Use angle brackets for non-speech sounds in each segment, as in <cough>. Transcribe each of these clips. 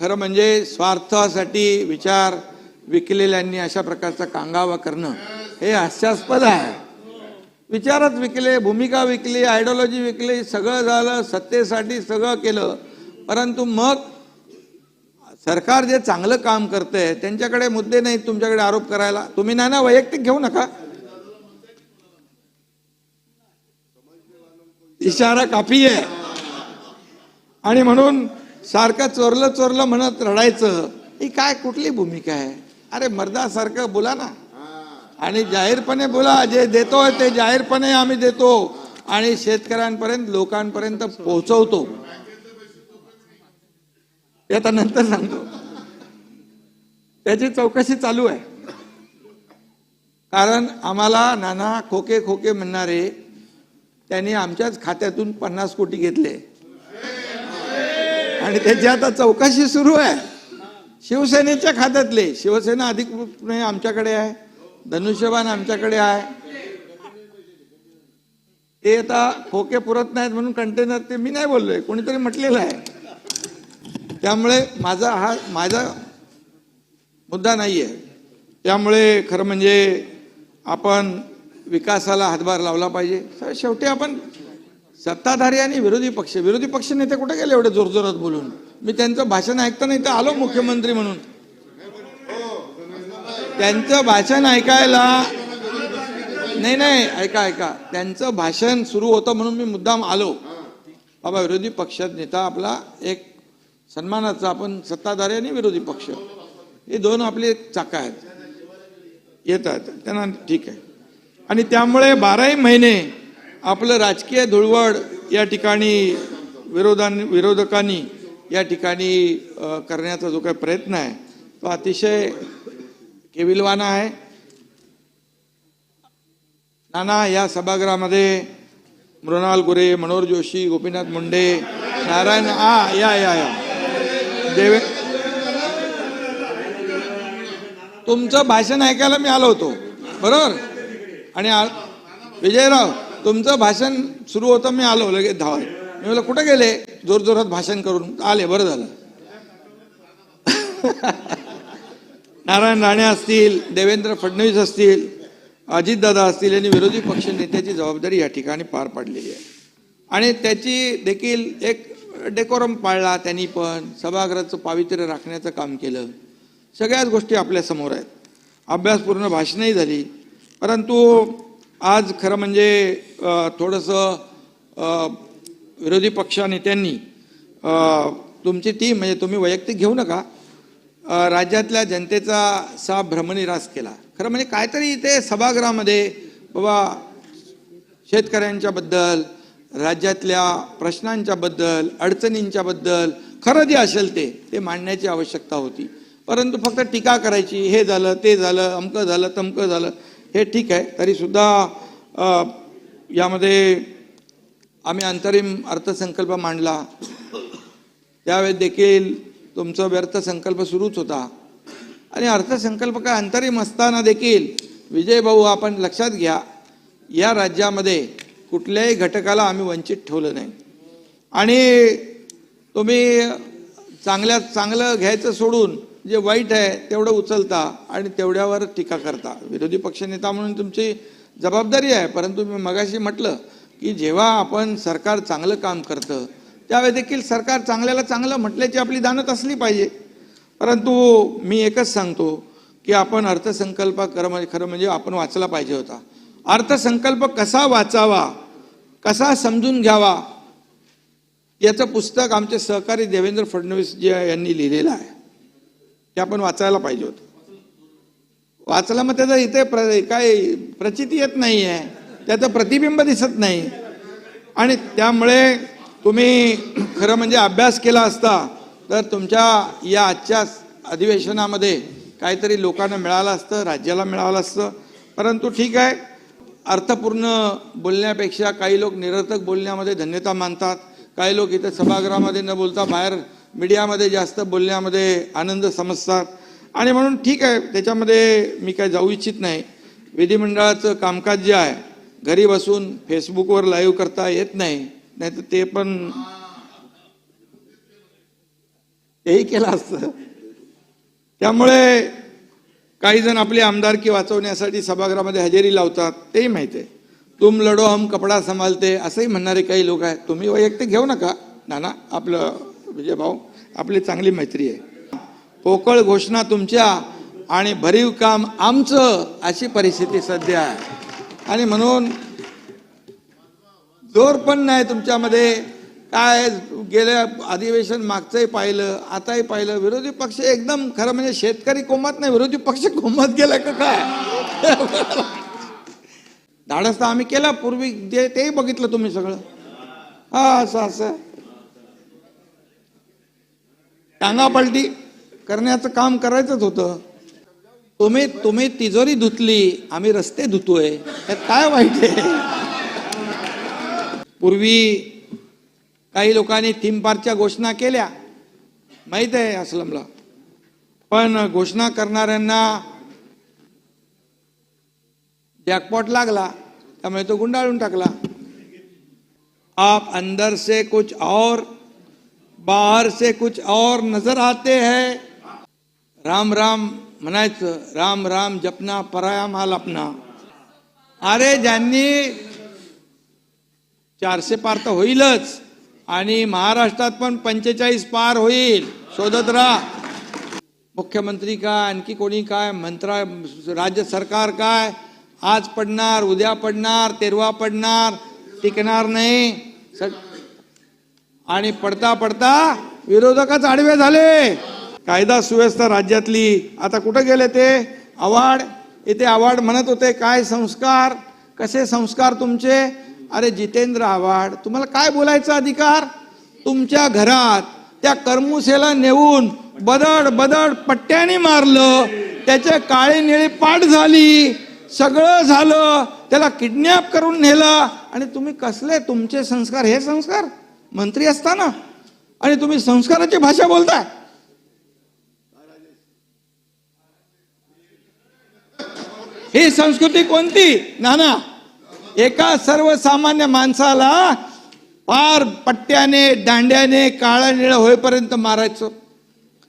खरं म्हणजे स्वार्थासाठी विचार विकलेल्यांनी अशा प्रकारचा कांगावा करणं हे हास्यास्पद आहे. विचारच विकले भूमिका विकली आयडिओलॉजी विकली सगळं झालं सत्तेसाठी सगळं केलं. परंतु मग सरकार जे चांगलं काम करतंय त्यांच्याकडे मुद्दे नाहीत तुमच्याकडे आरोप करायला. तुम्ही ना ना वैयक्तिक घेऊ नका. इशारा काफी आहे. आणि म्हणून सारखं चोरलं चोरलं म्हणत रडायचं. ही काय कुठली भूमिका आहे? अरे मर्दासारखं बोला ना. आणि जाहीरपणे बोला जे देतोय ते जाहीरपणे आम्ही देतो. आणि शेतकऱ्यांपर्यंत लोकांपर्यंत पोहोचवतो. हे आता नंतर सांगतो. त्याची चौकशी चालू आहे. कारण आम्हाला नाना खोके खोके म्हणणारे त्यांनी आमच्याच खात्यातून पन्नास कोटी घेतले. आणि त्याची आता चौकशी सुरू आहे. शिवसेनेच्या खात्यातले. शिवसेना अधिकृतपणे आमच्याकडे आहे. धनुष्यबाण आमच्याकडे आहे. ते आता खोके पुरत नाहीत म्हणून कंटेनर ते मी नाही बोललोय. कोणीतरी म्हटलेलं आहे. त्यामुळे माझा हा माझा मुद्दा नाही आहे त्यामुळे खरं म्हणजे आपण विकासाला हातभार लावला पाहिजे. शेवटी आपण सत्ताधारी आणि विरोधी पक्ष. विरोधी पक्ष नेते कुठे गेले एवढे जोरजोरात बोलून? मी त्यांचं भाषण ऐकताना इथं आलो मुख्यमंत्री म्हणून. त्यांचं भाषण ऐकायला नाही नाही ऐका ऐका. त्यांचं भाषण सुरू होतं म्हणून मी मुद्दाम आलो. बाबा विरोधी पक्षात नेता आपला एक सन्मानाचा आपण सत्ताधारी आणि विरोधी पक्ष. हे दोन आपले चाका आहेत. येतात. त्यांना ठीक आहे. आणि त्यामुळे बाराही महिने आपलं राजकीय धुळवड या ठिकाणी विरोधां विरोधकांनी या ठिकाणी करण्याचा जो काही प्रयत्न आहे तो अतिशय केविलवाना आहे. नाना या सभागृहामध्ये मृणाल गुरे मनोहर जोशी गोपीनाथ मुंडे नारायण आ या या या. देवे तुमचं भाषण ऐकायला मी आलो होतो. बरोबर? आणि आ- विजयराव तुमचं भाषण सुरू होतं मी आलो लगेच धावत मी म्हटलं कुठं गेले? जोर जोरात भाषण करून आले बरं झालं. <laughs> नारायण राणे असतील देवेंद्र फडणवीस असतील अजितदादा असतील यांनी विरोधी पक्ष नेत्याची जबाबदारी या ठिकाणी पार पाडलेली आहे. आणि त्याची देखील एक डेकोरम पाळला त्यांनी पण सभागृहाचं पावित्र्य राखण्याचं काम केलं. सगळ्याच गोष्टी आपल्यासमोर आहेत. अभ्यासपूर्ण भाषणही झाली. परंतु आज खरं म्हणजे थोडंसं विरोधी पक्षनेत्यांनी तुमची टीम म्हणजे तुम्ही वैयक्तिक घेऊ नका. राज्यातल्या जनतेचा सा भ्रमनिरास केला. खरं म्हणजे काहीतरी इथे सभागृहामध्ये बाबा शेतकऱ्यांच्याबद्दल राज्यातल्या प्रश्नांच्याबद्दल अडचणींच्याबद्दल खरं जे असेल ते ते मांडण्याची आवश्यकता होती. परंतु फक्त टीका करायची हे झालं ते झालं अमकं झालं तमकं झालं हे ठीक आहे. तरीसुद्धा यामध्ये आम्ही अंतरिम अर्थसंकल्प मांडला. त्यावेळेस देखील तुमचा व्यर्थ संकल्प सुरूच होता. आणि अर्थसंकल्प काय अंतरिम असताना देखील विजय भाऊ आपण लक्षात घ्या या राज्यामध्ये कुठल्याही घटकाला आम्ही वंचित ठेवलं नाही. आणि तुम्ही चांगल्यात चांगलं घ्यायचं सोडून जे वाईट आहे तेवढं उचलता आणि तेवढ्यावर टीका करता. विरोधी पक्षनेता म्हणून तुमची जबाबदारी आहे परंतु मी मगाशी म्हटलं की जेव्हा आपण सरकार चांगलं काम करतं त्यावेळी देखील सरकार चांगल्याला चांगलं म्हटल्याची आपली दानत असली पाहिजे. परंतु मी एकच सांगतो की आपण अर्थसंकल्प खरं म्हणजे खरं म्हणजे आपण वाचला पाहिजे होता. अर्थसंकल्प कसा वाचावा कसा समजून घ्यावा याचं पुस्तक आमचे सहकारी देवेंद्र फडणवीस जे यांनी लिहिलेलं आहे. ते आपण वाचायला पाहिजे होतं. वाचलं मग त्याचं इथे प्र काय प्रचिती येत नाही आहे त्याचं प्रतिबिंब दिसत नाही. आणि त्यामुळे तुम्ही खरं म्हणजे अभ्यास केला असता तर तुमच्या या आजच्या अधिवेशनामध्ये काहीतरी लोकांना मिळालं असतं राज्याला मिळालं असतं. परंतु ठीक आहे अर्थपूर्ण बोलण्यापेक्षा काही लोक निरर्थक बोलण्यामध्ये धन्यता मानतात. काही लोक इथे सभागृहामध्ये न बोलता बाहेर मीडियामध्ये जास्त बोलण्यामध्ये आनंद समजतात. आणि म्हणून ठीक आहे त्याच्यामध्ये मी काय जाऊ इच्छित नाही. विधिमंडळाचं कामकाज जे आहे घरी बसून फेसबुकवर लाईव्ह करता येत नाही नाहीतर ते पण तेही केलं असतं. त्यामुळे काही जण आपली आमदारकी वाचवण्यासाठी सभागृहामध्ये हजेरी लावतात तेही माहिती आहे. तुम लढो हम कपडा सांभाळते असंही म्हणणारे काही लोक आहेत. तुम्ही वैयक्तिक घेऊ नका. नाना आपलं विजय भाऊ आपली चांगली मैत्री आहे. पोकळ घोषणा तुमच्या आणि भरीव काम आमचं अशी परिस्थिती सध्या आहे. आणि म्हणून जोर पण नाही तुमच्यामध्ये. काय गेल्या अधिवेशन मागचंही पाहिलं आताही पाहिलं विरोधी पक्ष एकदम खरं म्हणजे शेतकरी कोमत नाही विरोधी पक्ष कोमत गेला का काय? धाडस तर आम्ही केला पूर्वी जे तेही बघितलं तुम्ही सगळं. हा असं असं. टांगा पलटी. करण्याचं काम करायचंच होतं. तुम्ही तुम्ही तिजोरी धुतली आम्ही रस्ते धुतोय. त्यात काय वाईट आहे? पूर्वी काही लोकांनी थीम पार्कच्या घोषणा केल्या. माहीत आहे असलमला. पण घोषणा करणाऱ्यांना जॅकपॉट लागला. त्यामुळे तो गुंडाळून टाकला. आप अंदर से कुछ और बाहर से कुछ और नजर आते हैं. राम राम म्हणायचं राम राम जपना पराया माल अपना. अरे ज्यांनी चारशे पार तर होईलच आणि महाराष्ट्रात पण पंचेचाळीस पार होईल. शोधत राहा. मुख्यमंत्री काय आणखी कोणी काय मंत्रा राज्य सरकार काय? आज पडणार उद्या पडणार तेरवा पडणार टिकणार नाही. आणि पडता पडता विरोधकच आडवे झाले. कायदा सुव्यवस्था राज्यातली. आता कुठं गेले ते? आवाड इथे आवाड म्हणत होते काय संस्कार? कसे संस्कार तुमचे? अरे जितेंद्र आव्हाड तुम्हाला काय बोलायचा अधिकार? तुमच्या घरात त्या करमुसेला नेऊन बदड बदड पट्ट्याने मारलं. त्याचे काळी निळी पाठ झाली. सगळं झालं. त्याला किडनॅप करून नेलं. आणि तुम्ही कसले? तुमचे संस्कार हे संस्कार? मंत्री असताना. आणि तुम्ही संस्काराची भाषा बोलताय. ही संस्कृती कोणती? नाना एका सर्वसामान्य माणसाला पार पट्ट्याने दांड्याने काळा निळ होईपर्यंत मारायचं.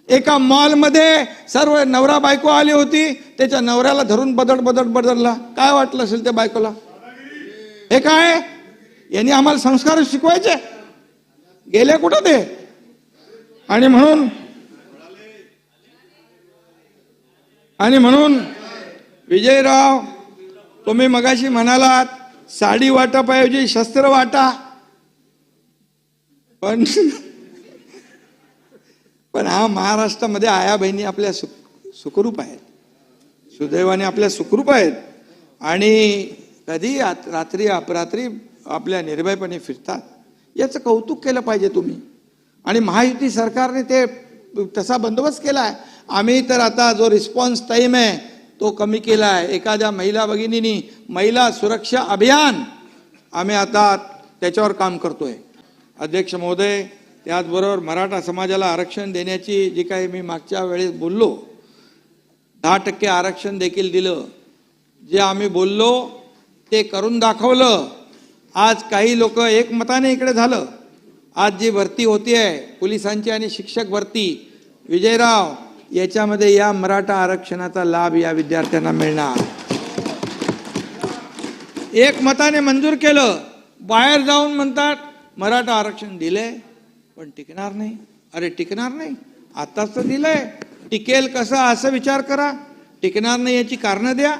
एका मॉलमध्ये सर्व नवरा बायको आली होती त्याच्या नवऱ्याला धरून बदड बदड बदलला काय वाटलं असेल त्या बायकोला? हे काय? यांनी आम्हाला संस्कार शिकवायचे. गेले कुठं ते? आणि म्हणून आणि म्हणून विजयराव तुम्ही मगाशी म्हणालात साडी वाटापाऐवजी शस्त्र वाटा. पण पण हा महाराष्ट्रामध्ये आया बहिणी आपल्या सुख सुखरूप आहेत. सुदैवाने आपल्या सुखरूप आहेत. आणि कधी आत- रात्री अपरात्री आपल्या निर्भयपणे फिरतात. याचं कौतुक केलं पाहिजे तुम्ही. आणि महायुती सरकारने ते तसा बंदोबस्त केला आहे आम्ही तर आता जो रिस्पॉन्स टाईम आहे तो कमी केला आहे. एखाद्या महिला भगिनीनी महिला सुरक्षा अभियान आम्ही आता त्याच्यावर काम करतोय. अध्यक्ष महोदय त्याचबरोबर मराठा समाजाला आरक्षण देण्याची जी काही मी मागच्या वेळेस बोललो दहा टक्के आरक्षण देखील दिलं. जे आम्ही बोललो ते करून दाखवलं. आज काही लोक एकमताने इकडे झालं. आज जी भरती होती आहे पोलिसांची आणि शिक्षक भरती विजयराव याच्यामध्ये या मराठा आरक्षणाचा लाभ या विद्यार्थ्यांना मिळणार. एक मताने मंजूर केलं बाहेर जाऊन म्हणतात मराठा आरक्षण दिलंय पण टिकणार नाही. अरे टिकणार नाही. आताच तर दिलंय. टिकेल कसं असं विचार करा. टिकणार नाही याची कारणं द्या.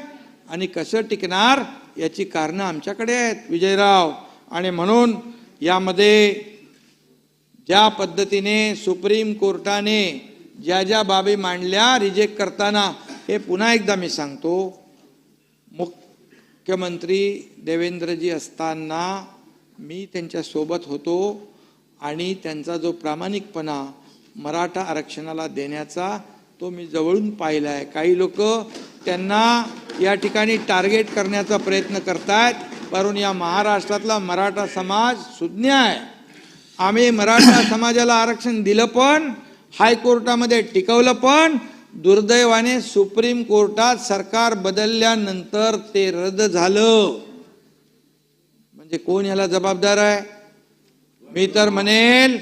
आणि कसं टिकणार याची कारणं आमच्याकडे आहेत विजयराव. आणि म्हणून यामध्ये ज्या पद्धतीने सुप्रीम कोर्टाने ज्या ज्या बाबी मांडल्या रिजेक्ट करताना हे पुन्हा एकदा मी सांगतो. मुख्यमंत्री देवेंद्रजी असताना मी त्यांच्यासोबत होतो आणि त्यांचा जो प्रामाणिकपणा मराठा आरक्षणाला देण्याचा तो मी जवळून पाहिला आहे काही लोक त्यांना या ठिकाणी टार्गेट करण्याचा प्रयत्न करतायत. कारण या महाराष्ट्रातला मराठा समाज सुज्ञ आहे. आम्ही मराठा समाजाला आरक्षण दिलं पण हायकोर्टामध्ये टिकवलं पण दुर्दैवाने सुप्रीम कोर्टात सरकार बदलल्यानंतर ते रद्द झालं. म्हणजे कोण याला जबाबदार आहे? मी तर म्हणेल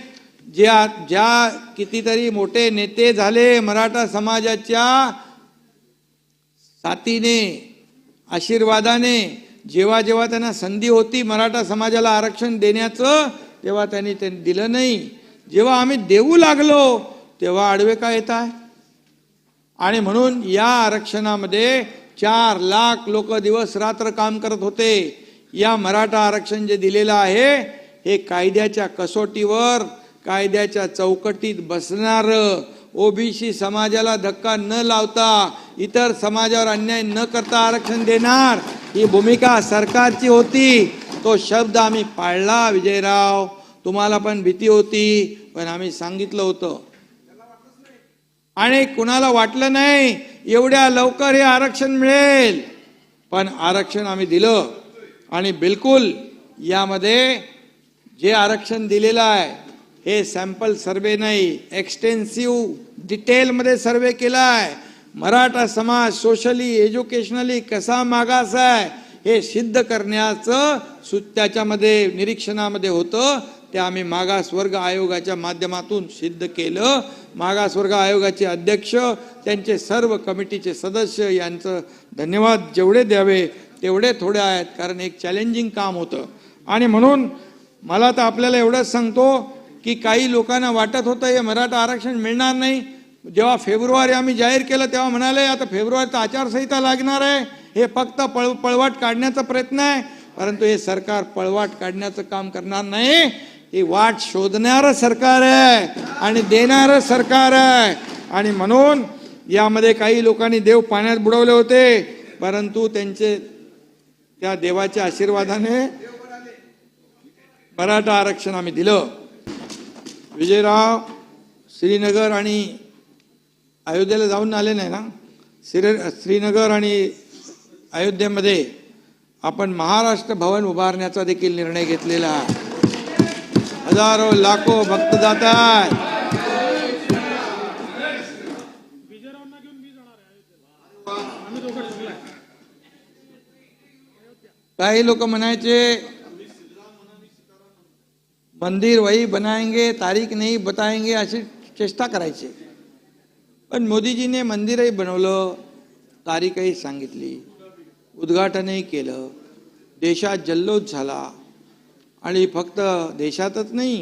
ज्या ज्या कितीतरी मोठे नेते झाले मराठा समाजाच्या साथीने आशीर्वादाने जेव्हा जेव्हा त्यांना संधी होती मराठा समाजाला आरक्षण देण्याचं तेव्हा त्यांनी ते दिलं नाही. जेव्हा आम्ही देऊ लागलो तेव्हा आडवे का येत आहे आणि म्हणून या आरक्षणामध्ये चार लाख लोक दिवस रात्र काम करत होते. या मराठा आरक्षण जे दिलेलं आहे हे कायद्याच्या कसोटीवर कायद्याच्या चौकटीत बसणार ओबीसी समाजाला धक्का न लावता इतर समाजावर अन्याय न करता आरक्षण देणार ही भूमिका सरकारची होती. तो शब्द आम्ही पाळला विजयराव. तुम्हाला पण भीती होती पण आम्ही सांगितलं होतं. आणि कुणाला वाटलं नाही एवढ्या लवकर हे आरक्षण मिळेल. पण आरक्षण आम्ही दिलं. आणि बिलकुल यामध्ये जे आरक्षण दिलेलं आहे हे सॅम्पल सर्वे नाही एक्सटेन्सिव्ह डिटेलमध्ये सर्वे केला आहे. मराठा समाज सोशली एज्युकेशनली कसा मागास आहे हे सिद्ध करण्याचं सु त्याच्यामध्ये निरीक्षणामध्ये होतं. ते आम्ही मागासवर्ग आयोगाच्या माध्यमातून सिद्ध केलं. मागासवर्ग आयोगाचे अध्यक्ष त्यांचे सर्व कमिटीचे सदस्य यांचं धन्यवाद जेवढे द्यावे तेवढे थोडे आहेत कारण एक चॅलेंजिंग काम होतं. आणि म्हणून मला तर आपल्याला एवढंच सांगतो की काही लोकांना वाटत होतं हे मराठा आरक्षण मिळणार नाही. जेव्हा फेब्रुवारी आम्ही जाहीर केलं तेव्हा म्हणाले आता फेब्रुवारीत आचारसंहिता लागणार आहे. हे फक्त पळ पळवाट काढण्याचा प्रयत्न आहे. परंतु हे सरकार पळवाट काढण्याचं काम करणार नाही. ही वाट शोधणारं सरकार आहे आणि देणारं सरकार आहे. आणि म्हणून यामध्ये काही लोकांनी देव पाण्यात बुडवले होते परंतु त्यांचे त्या देवाच्या आशीर्वादाने मराठा आरक्षण आम्ही दिलं. विजयराव श्रीनगर आणि अयोध्येला जाऊन आले नाही ना? श्री श्रीनगर आणि अयोध्येमध्ये आपण महाराष्ट्र भवन उभारण्याचा देखील निर्णय घेतलेला आहे. हजारो लाखो भक्त जातात काही लोक म्हणायचे मंदिर वही बनाएंगे तारीख नाही बताएंगे अशी चेष्टा करायची पण मोदीजीने मंदिरही बनवलं तारीखही सांगितली उद्घाटनही केलं देशात जल्लोष झाला। आणि फक्त देशातच नाही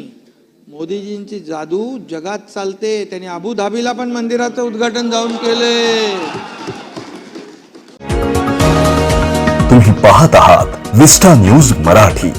मोदीजींची जादू जगात चालते. त्यांनी अबुधाबीला पण मंदिराचं उद्घाटन जाऊन केले. तुम्ही पाहत आहात विस्टा न्यूज मराठी.